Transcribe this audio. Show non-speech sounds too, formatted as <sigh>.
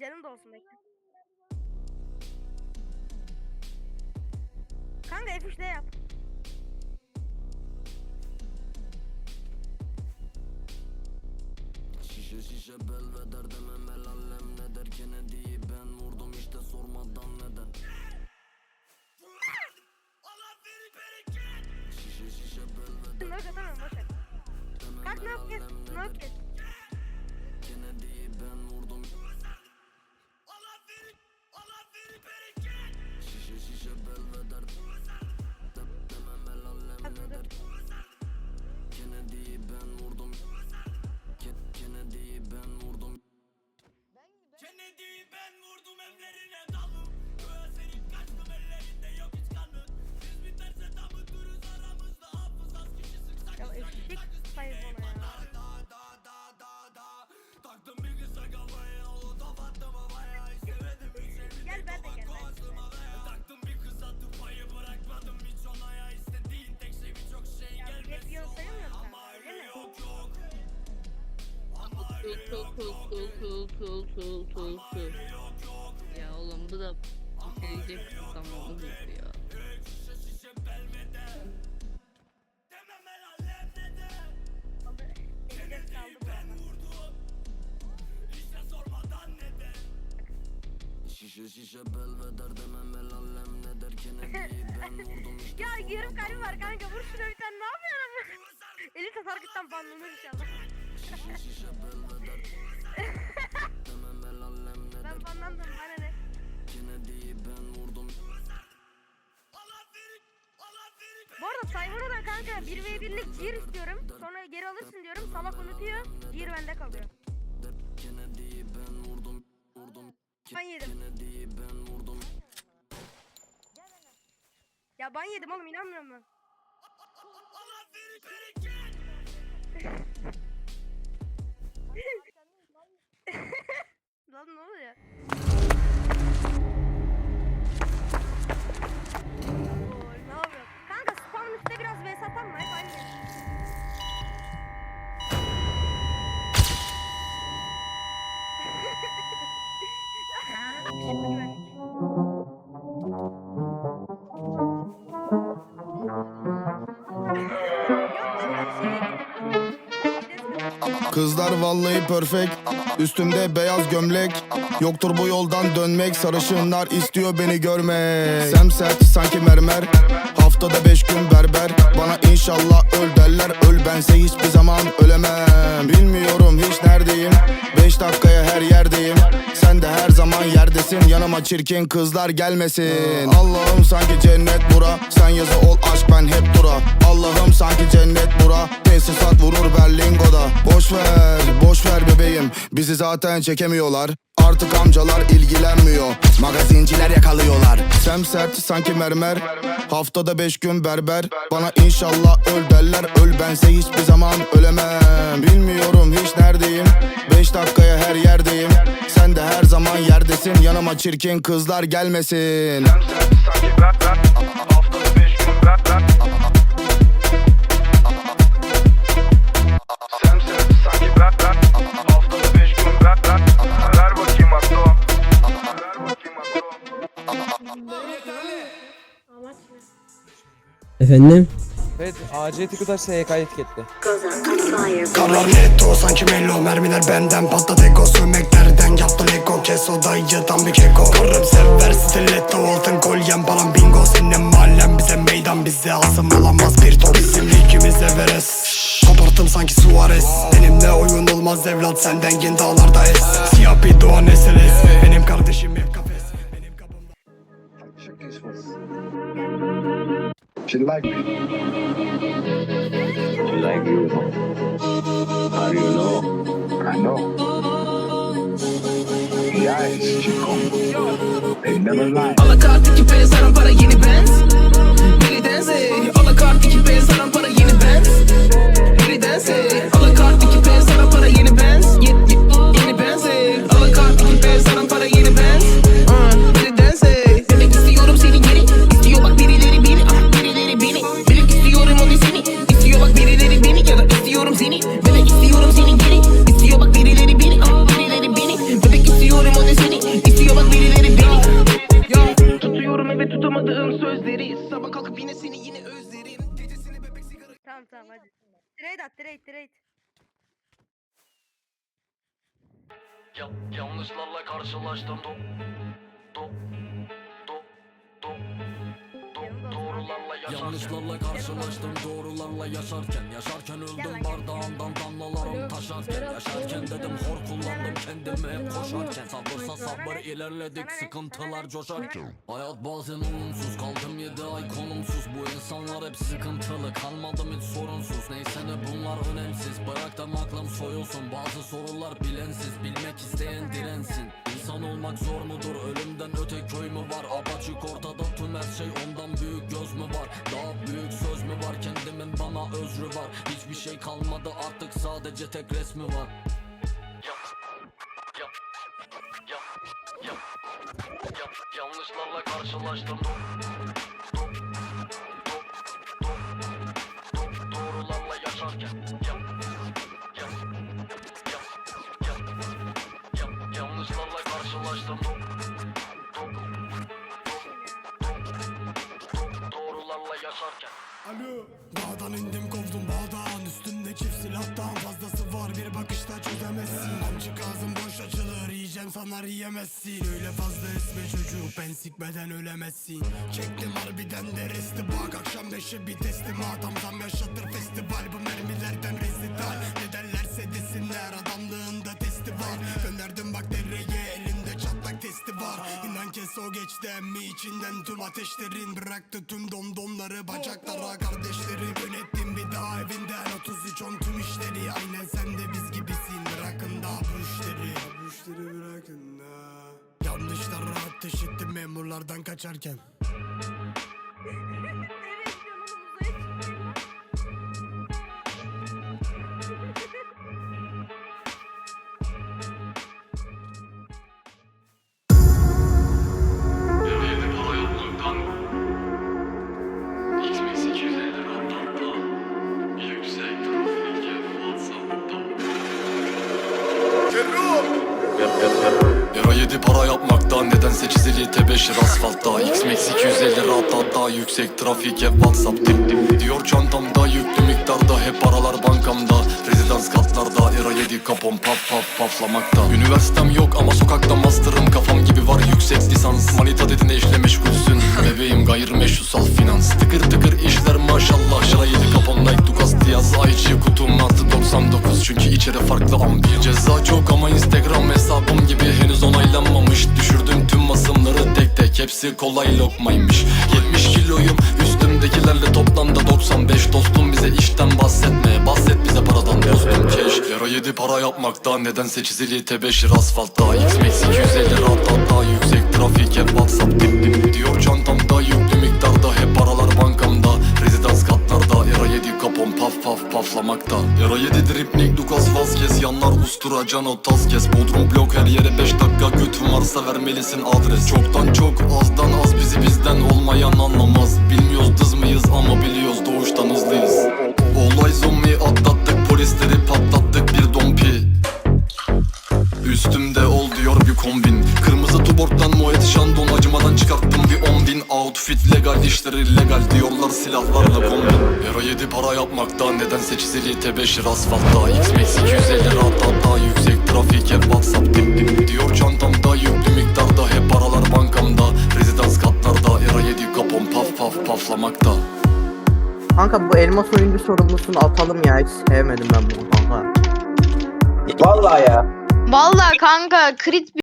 Canım da olsun bekle. Kanka F3'le yap. Şişe şişe belveder demem el alem ne der Kennedy'yi ben vurdum işte sormadan neden Şişe şişe belveder Yok atamıyorum boşver. Kalk ne el yapıyorsun? alem İstemedim hiç evinde Gel ben de gel, Taktım bir kıza tıpayı bırakmadım hiç onaya İstediğin tek şey birçok şey Ya hep gelmesi yıl sayılmıyor mu Ama öyle Öyle yok yok Ama öyle yok yok cool cool cool cool. Ya oğlum bu da gelecek zamanı ya. Şişe şişe belveder demem el alem ne der Kennedy'yi <laughs> ben vurdum işte Ya yarım kalbim var kanka vur şuna bir tane ne yapıyorsun? Elisa sargıttan banlanır inşallah. Şişe şişe belveder demem el alem ne der Ben banlandım bana ne? Kennedy'yi ben vurdum Bu arada Cyber'a da kanka 1v1'lik gear istiyorum. Sonra geri alırsın diyorum. Salak unutuyor. Gear bende kalıyor. der Kennedy'yi ben Ben yedim. Ya ban yedim oğlum verin bereket <laughs> Lan ne oluyor? Kızlar vallahi perfect. Üstümde beyaz gömlek. Yoktur bu yoldan dönmek. Sarışınlar istiyor beni görmek. Semsert sanki mermer. Haftada beş gün berber. Bana inşallah öl derler. Öl bense hiçbir zaman ölemem. Bilmiyorum hiç neredeyim. Beş dakikaya her yerdeyim. Sen de her zaman yerdesin. Yanıma çirkin kızlar gelmesin. Allah'ım sanki cennet bura. Sen yazı ol aşk ben hep dura. Allah'ım sanki cennet bura. Tesisat vurur Berlingo'da Boş ver, boş ver bebeğim. Bizi zaten çekemiyorlar. Artık amcalar ilgilenmiyor. Magazinciler yakalıyorlar. Semsert sanki mermer. Haftada beş gün berber. Bana inşallah öl derler. Öl bense hiçbir zaman ölemem. Bilmiyorum hiç neredeyim. Beş dakikaya her yerdeyim. Sen de her zaman yerdesin. Yanıma çirkin kızlar gelmesin Efendim? Evet AC Tikutaş SYK etiketli. Karlar netto sanki mello Mermiler benden patladı. Ego Sövmeklerden yaptı lego Kes o dayı tam bir keko. Karım sever stiletto Altın kolyem falan bingo. Senin mahallen bize meydan Bize asım olamaz bir top. Bizim ligimiz Everest. Kaparttım sanki Suarez. Benimle oyun olmaz evlat Senden gin dağlarda es. Siyah bir doğan SLS She like me. She like you. How do you know? I know. The eyes, chico. They never lie. Alakart iki P saran para yeni Benz Biri dense seni istiyorum seni geri. İstiyor bak birileri beni ama birileri beni. Bebek istiyorum o seni. İstiyor bak birileri beni. Ya tutuyorum eve tutamadığım sözleri. Sabah kalkıp yine seni yine özlerim. Tamam tamam hadi. Trade at trade trade. Ya, yanlışlarla karşılaştım. Do, do, Yanlışlarla karşılaştım doğrularla yaşarken. Yaşarken öldüm bardağımdan damlalarım taşarken. Yaşarken dedim hor kullandım kendimi. Hep koşarken Sabırsa sabır ilerledik sıkıntılar coşarken. Hayat bazen olumsuz kaldım yedi ay konumsuz. Bu insanlar hep sıkıntılı kalmadım hiç sorunsuz. Neyse ne bunlar önemsiz bıraktım aklım soyulsun. Bazı sorular bilensiz bilmek isteyen dirensin. İnsan olmak zor mudur ölümden öte kalmadı artık sadece tek resmi var. Yap, yap, yap, yap, yap, yanlışlarla karşılaştım. Do, do, do, do, do, doğrularla yaşarken. Yap, yap, yap, yap, yap, yanlışlarla karşılaştım. Do, do, do, do, do, doğrularla yaşarken. Alo. Dağdan indim kovdum bakışta çözemezsin Amcık ağzım boş açılır yiyeceğim sanar yiyemezsin. Öyle fazla esme çocuk ben sikmeden ölemezsin. Çektim harbiden de resti bak akşam beşi bir teslim. Adam zam yaşatır festival bu mermilerden rezital. Ne derlerse desinler adamlığında testi var. Gönderdim bak dereye elimde çatlak testi var. İnan kes o geçti emmi içinden tüm ateşlerin. Bıraktı tüm domdomları bacaklara kardeşleri Yönettim bir daha evinden 33 on tüm işleri. Aynen sen de biz memurlardan kaçarken yapmakta nedense çizili tebeşir asfaltta. X-Max 250 rahat hatta yüksek trafik hep Whatsapp dip dip Diyor çantamda yüklü miktarda hep paralar bankamda. Rezidans katlarda Euro 7 kapon paf paf paflamakta Üniversitem yok ama sokakta master'ım. Kafam gibi var yüksek lisans. Manita dedin eşle meşgulsün Bebeğim gayrimeşrusal finans. Tıkır tıkır işler maşallah. Şıra 7 kapon Nike Dukas Diaz Ayçi kutum 699 Çünkü içeri farklı ambiyans Ceza. Çok ama hepsi kolay lokmaymış. 70 kiloyum üstümdekilerle toplamda 95 Dostum bize işten bahsetme bahset bize paradan dostum. Keş Euro 7 para yapmakta nedense çizili tebeşir asfaltta. X-Max 250 rahat hatta yüksek trafik hep Whatsapp. Dip dip Diyor çantamda yüklü miktarda paflamakta Euro 7 dripnik Dukas Vazquez Yanlar ustura Cano Tazkes Bodrum blok her yere 5 dakika. Götün varsa vermelisin adres. Çoktan çok azdan az bizi bizden olmayan anlamaz. Bilmiyoruz dız mıyız ama biliyoruz doğuştan hızlıyız. Olay zombi atlattık polisleri işleri legal diyorlar silahlarla kombin Euro 7 para yapmakta nedense çizili tebeşir asfaltta. X-Max 250 rahat hatta yüksek trafik hep Whatsapp dip dip Diyor çantamda yüklü miktarda hep paralar bankamda. Rezidans katlarda Euro 7 kapon paf paf paflamakta. Kanka bu elmas oyuncu sorumlusunu atalım ya hiç sevmedim ben bunu kanka. Vallahi kanka crit